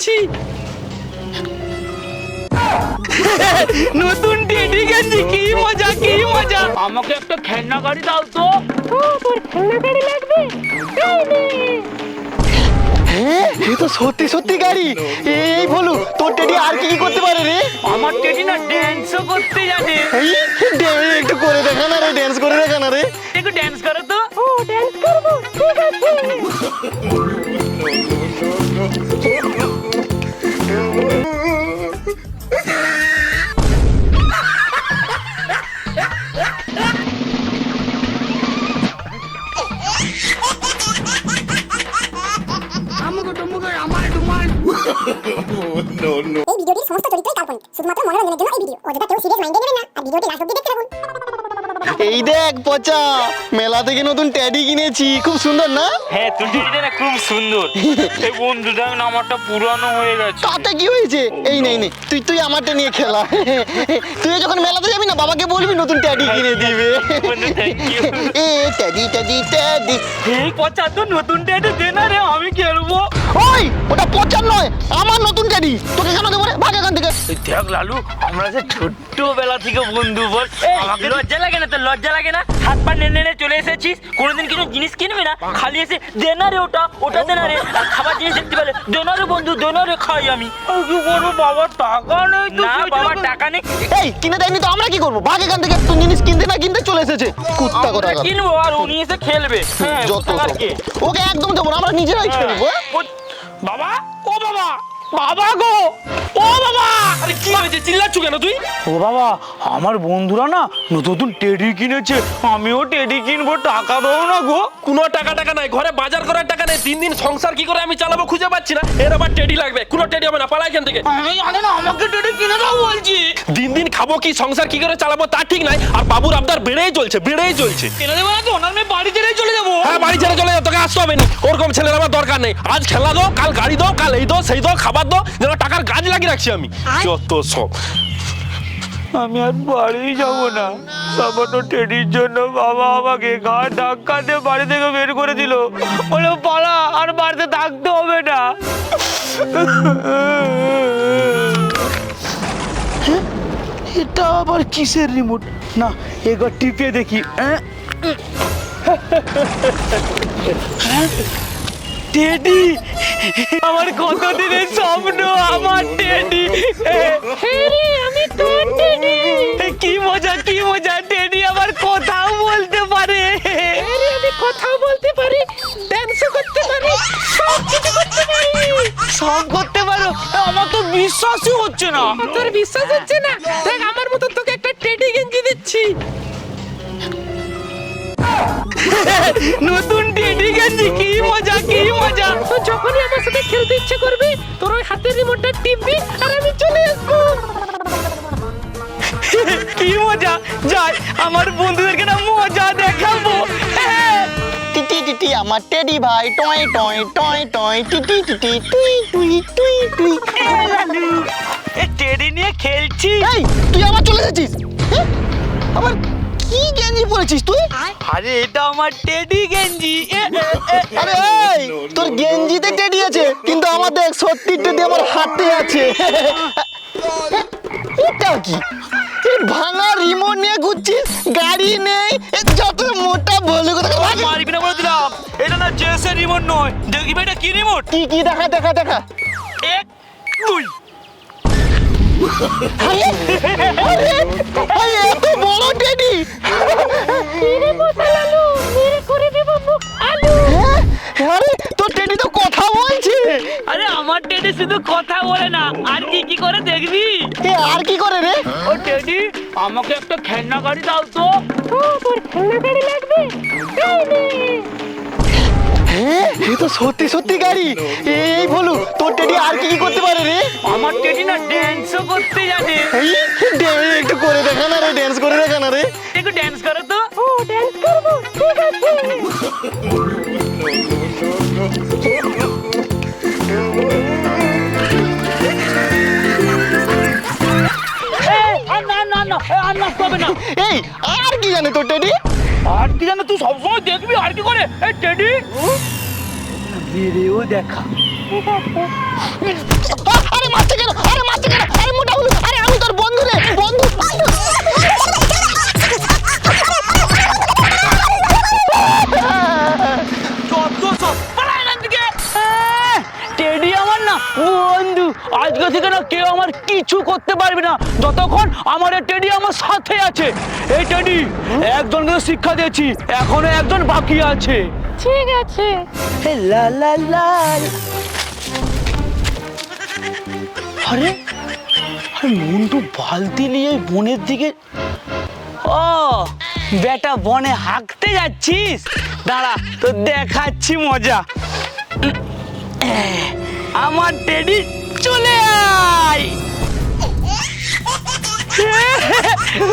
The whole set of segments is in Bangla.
দিচ্ছি নতুন টেডি গেঞ্জি কি মজা কি মজা। আমাকে একটা খেলনা গাড়ি দাও তো। হ্যাঁ এ তো সত্যি সত্যি গাড়ি। এই বলু তোর টেডি আর কি কি করতে পারে রে? আমার টেডি না ড্যান্সও করতে জানে। এই ড্যান্স একটু করে দেখা না রে ড্যান্স করে দেখা না রে। একটু ড্যান্স করো তো। এই ভিডিওটির সমস্ত চরিত্রই কাল্পনিক শুধুমাত্র মনোরঞ্জনের জন্য এই ভিডিও। অযথা কেউ সিরিয়াস মাইন্ডে নেবেন না, আর ভিডিওটি লাস্ট অবধি দেখতে থাকুন। এই দেখ পচা। মেলা থেকে নতুন ট্যাডি কিনেছি। খুব সুন্দর না? হ্যাঁ তুই না খুব সুন্দর। এই বন্ধুটা নাম্বারটা পুরানো হয়ে গেছে। তাতে কি হয়েছে? এই নেই নেই তুই তুই আমারটা নিয়ে খেলা। তুই যখন মেলাতে যাবি না বাবাকে বলবি নতুন ট্যাডি কিনে দিবে। বন্ধু. এ ট্যাডি ট্যাডি ট্যাডি এই পচা তো নতুন টেডি দে না রে আমি খেলব। ওই ওটা পচার নয় আমার নতুন ট্যাডি তোকে কেন দেবো রে? ভাগ এখান থেকে। দেখ লালু আমরা যে ছোট্টবেলা থেকে বন্ধু বল আমাকে লজ্জা লাগে না তো লজ্জা লাগে না? হাত পা নেড়ে নেড়ে চলে এসেছিস? কোনোদিন কিছু জিনিস কিনবি না? খালি এসে দে না রে ওটা ওটা দে না রে আর খাবার জিনিস দেখতে পেলে দে না রে বন্ধু দে না রে খাই আমি। কি করব বাবার টাকা নেই তো না বাবার টাকা নেই। এই কিনে দেয়নি তো আমরা কি করব? ভাগ এখান থেকে তুই জিনিস কিনতে না কিনতে চলে এসেছে। কুত্তা আমরা কথা কিনবো আর উনি এসে খেলবে। হ্যাঁ যত? ওকে একদম দেবো আমরা নিজেরাই খেলব হ্যাঁ? বাবা ও বাবা বাবা গো ও বাবা। আরে কি চিল্লাচ্ছ কেন তুই? ও বাবা আমার বন্ধুরা না নতুন টেডি কিনেছে। আমিও টেডি কিনবো টাকা দাও না গো। কোনো টাকা টাকা নাই ঘরে বাজার করার টাকা নেই। দিন দিন সংসার কি করে আমি চালাবো খুঁজে পাচ্ছি না। এর আবার টেডি লাগবে কোনো টেডি হবে না পালা এখান থেকে। আমি জানি না আমাকে টেডি কিনে দাও বলছি। দিন দিন খাব কি সংসার কি করে চালাবো তা ঠিক নাই। আর বাবুর আবদার বেড়েই চলছে বেড়েই চলছে। কিনে দেবো না তো? ওনার মেয়ে বাড়ি ছেড়েই চলে যাব। হ্যাঁ বাড়ি ছেড়ে চলে আসতে হবে না। ওরকম ছেলের আমার দরকার নেই। আজ খেলা দাও কাল গাড়ি দাও কাল এই দাও সেই দাও খাবার দাও যেন টাকার গাছ লাগিয়ে রাখছি আমি। যত সব। আমি আর বাড়ি যাব না। সামান্য টেডির জন্য বাবা আমাকে গা ধাক্কা দিয়ে বাড়ি থেকে বের করে দিল। বলে পালা আর বাড়িতে থাকতে হবে না। এটা আবার কিসের রিমোট না এবার টিপে দেখি। হ্যাঁ? টেডি আমার কত দিনের স্বপ্ন? আমার টেডি। আমি তোর টেডি। কি মজা কি মজা টেডি আমার কথাও বলতে পারে। আমি কথাও বলতে পারি ড্যান্সও করতে পারি সব কিছু করতে পারি। সব করতে পারো আমার তো বিশ্বাসই হচ্ছে না। তোর বিশ্বাস হচ্ছে না। দেখ আমার মতো তোকে একটা টেডি গেঞ্জি দিচ্ছি। নতুন টেডি গেঞ্জি কি মজা কি মজা। তো যখনই আমার সাথে খেলতে ইচ্ছে করবে তোর ওই হাতের রিমোটটা টিপবি আর আমি চলে আসব। কি মজা যাই আমার বন্ধুদেরকে না মজা দেখাবো। হ্যাঁ। টিটি টিটি আমার টেডি ভাই টয় টয় টয় টয় টিটি টিটি টুই টুই টুই টুই। এ লালু এ টেডি নিয়ে খেলছি। এই তুই আবার চলে এসেছিস? হ্যাঁ? আবার কি গেঞ্জি পরেছিস তুই? আরে এটা আমার টেডি গেঞ্জি। আরে এই তোর গেঞ্জিতে টেডি আছে কিন্তু আমার দেখ সত্যি টেডি আমার হাতে আছে। এটা কি? এই ভাঙা রিমোট নিয়ে ঘুরছিস গাড়ি নেই যত মোটা বলে কথা মারবি না বলে দিলাম। এটা না জেসের রিমোট নয়। দেখবি এটা কি রিমোট? কি কি দেখা দেখা দেখা। এক দুই। আরে আরে, আরে, এত বড় টেডি? আরে তোর টেডি তো কথা বলছে আরে আমার টেডি শুধু কথা বলে না। আর কি কি করে দেখবি? এ আর কি করে রে? ও টেডি আমাকে একটা খেলনা গাড়ি দাও তো। হ্যাঁ এ? তো সত্যি সত্যি গাড়ি। এই বলু তোর টেডি আর কি কি করতে পারে রে? আমার টেডি না ড্যান্সও করতে জানে। এই ড্যান্স একটু করে দেখা না রে ড্যান্স করে দেখা না রে। একটু ড্যান্স করো তো। এই, আর না না না এ, আর নাচতে হবে না। এই কি জানে তোর টেডি? আর কি জানে তুই সবসময় দেখবি আর কি করে? এই টেডি? মেরেও দেখা। আরে মারছে কেন আরে মারছে কেন আরে মোটা হলু আরে আমি তোর বন্ধু রে বন্ধু। আমার কিছু করতে পারবে না। যতক্ষণ আমার এই টেডি আমার সাথে আছে। এই টেডি একজনকে শিক্ষা দিয়েছি এখনও একজন বাকি আছে। ঠিক আছে। হে লা লা লা। আরে আরে মুন্টু বালতি নিয়ে বনের দিকে। ও বেটা বনে হাঁকতে যাচ্ছিস? দাঁড়া তো দেখাচ্ছি মজা। আমার টেডি চলে আয়।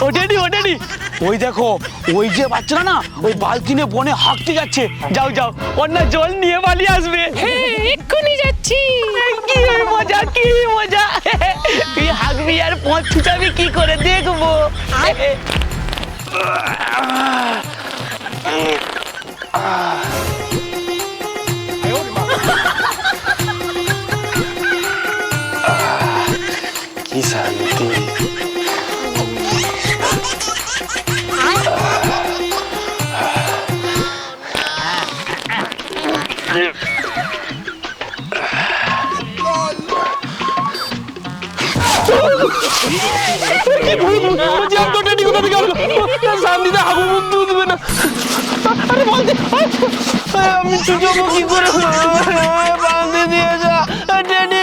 ও টেডি ওই দেখো ওই যে বাচ্চারা না ওই বালতি নিয়ে বনে হাঁকতে যাচ্ছে। যাও যাও ওর না জল নিয়ে পালিয়ে আসবে। এক্ষুনি যাচ্ছি। কি মজা কি মজা। তুই হাঁকবি আর পথ ছুটাবি কি করে দেখব? কি শান্তিতে হাগু বুদ্ধি দেবে না আরে বলছি আমি চুটাবো কি করে বান্ধে দিয়ে যা টেডি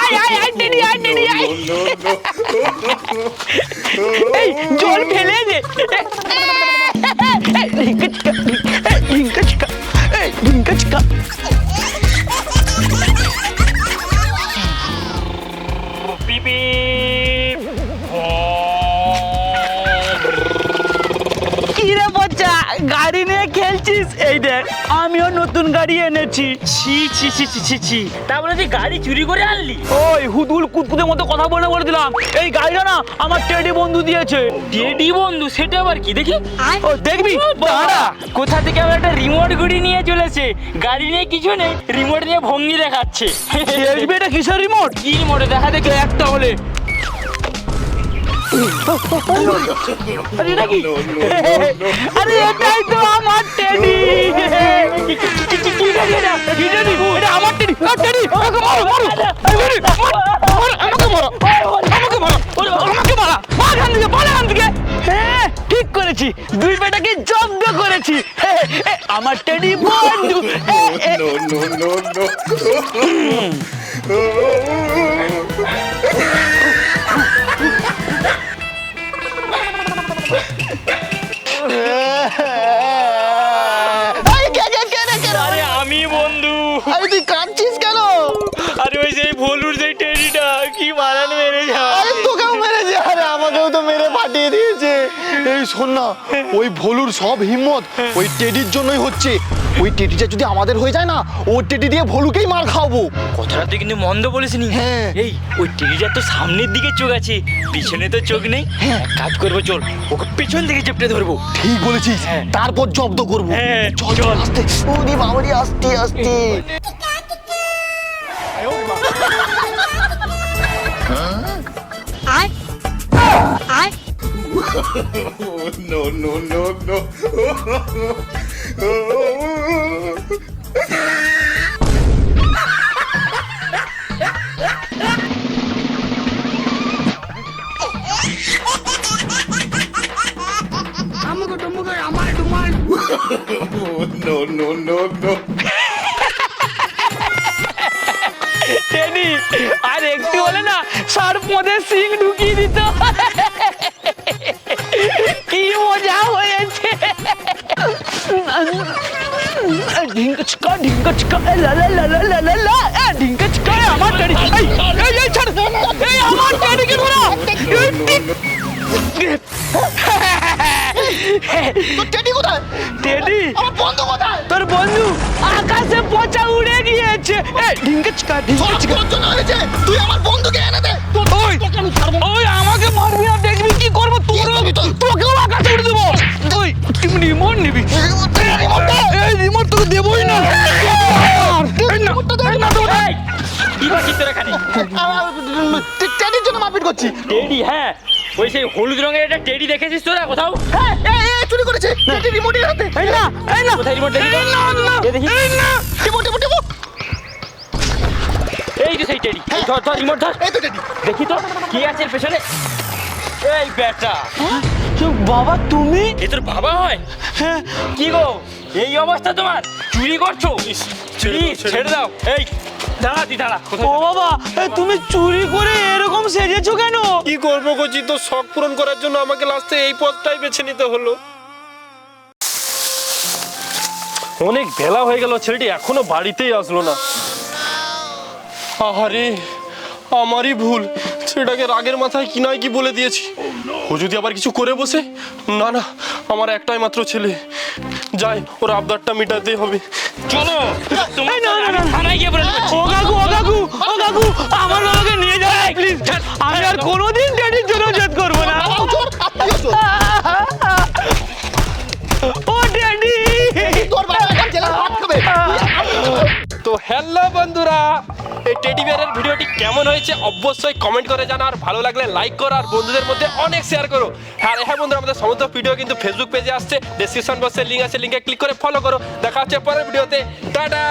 আয় আয় আয় টেডি আয় টেডি আয় জল ফেলে দে নতুন গাড়ি এনেছি ছি ছি ছি ছি ছি ছি তারপরে তুই গাড়ি চুরি করে আনলি ওই হুদুল কুতকুতের মতো কথা বলে বলে দিলাম এই গাড়িটা না আমার টেডি বন্ধু দিয়েছে টেডি বন্ধু সেটা আবার কি দেখি ও দেখবি দাঁড়া কোথা থেকে আবার একটা রিমোট গুড়ি নিয়ে চলেছে গাড়ি নিয়ে কিছু নেই রিমোট নিয়ে ভঙ্গি দেখাচ্ছে দেখবি এটা কিসের রিমোট কি রিমোটে দেখা দেখে একটা হলে আরে এটা আরে এটাই তো আমাকে মারো মারো এই টেডি, মার, মার, আমাকে মারো আমাকে মারা মার থেকে মার থেকে। হ্যাঁ ঠিক করেছি দুই বেটাকে জব্দ করেছি। আমার টেডি বন্ধু এ, এই শোন না ওই ভলুর সব হিম্মত ওই টেডির জন্যই হচ্ছে। ওই টেডিটা যদি আমাদের হয়ে যায় না ও টেডি দিয়ে ভলুকেই মার খাওয়াবো। কথাটা তুই কিন্তু মন্দ বলিসনি। হ্যাঁ। এই ওই টেডিটার তো সামনের দিকে চোখ আছে পিছনে তো চোখ নেই। এক কাজ করব চল ওকে পিছন থেকে চেপটে ধরবো। ঠিক বলেছিস হ্যাঁ। তারপর জব্দ করব। হ্যাঁ, চল চল। আস্তে। ওরে বাবারে আস্তে আস্তে। No, no, no, no. no, no, no, no. Teddy আর একটু হলে না সার মধ্যে সিং ঢুকিয়ে দিত ঢিঙ্কা চিকা ঢিঙ্কা চিকা লা লা লা লা লা লা লা এ ঢিঙ্কা চিকা আমার টেডি এই এই এই ছাড় এই আমার টেডিকে ধরো তোর টেডি কোথায়? টেডি? আমার বন্ধু কোথায়? তোর বন্ধু আকাশে পচা উড়ে গিয়েছে। এ ঢিঙ্কা চিকা চিকা তুই আমার বন্ধুকে জন্য টেডি হ্যাঁ। ওই সেই হলুদ রঙের একটা টেডি দেখেছিস তোরা কোথাও? হ্যাঁ এই, এই, চুরি করেছে। টেডি রিমোটের হাতে। এই না এই না। কোথায় রিমোট দেখি তো? না না। এ দেখি। টেবো টেবো টেবো। এই যে সেই টেডি। এই ধর ধর রিমোট ধর। এই তো টেডি। দেখি তো কি আছে এর পেছনে? এই বেটা। বাবা তুমি? এ তোর বাবা হয়? কি গো? এই অবস্থা তোমার? চুরি করছ? প্লিজ ছেড়ে দাও। এই দাঁড়া তুই দাঁড়া ও বাবা তুমি চুরি করে এরকম সেজেছো কেন? কি করব কচি তো শখ পূরণ করার জন্য আমাকে লাস্টে এই পথটাই বেছে নিতে হলো। অনেক বেলা হয়ে গেল ছেলেটি এখনও বাড়িতেই আসলো না। আহারে আমারই ভুল। ছেলেটাকে রাগের মাথায় কি নয় কি বলে দিয়েছি। ও যদি আবার কিছু করে বসে? না না আমার একটাই মাত্র ছেলে। যাই ওর আবদারটা মেটাতে হবে। চলো তোমার এই, না, না, না। থানায় গিয়ে বলে ও কাকু ও কাকু ও কাকু আমার বাবাকে নিয়ে যাও প্লিজ আমি আর কোনোদিন ড্যাডির জন্য জেদ করব তো হ্যালো বন্ধুরা, এই টেডি বিয়ারের ভিডিওটি কেমন হয়েছে অবশ্যই কমেন্ট করে জানা আর ভালো লাগলে লাইক করো, আর বন্ধুদের মধ্যে অনেক শেয়ার করো। আর হ্যাঁ বন্ধুরা, আমাদের সমস্ত ভিডিও কিন্তু ফেসবুক পেজে আসছে ডেসক্রিপশন বক্সে লিঙ্ক আছে লিঙ্কে ক্লিক করে ফলো করো। দেখা হচ্ছে পরের ভিডিওতে টাটা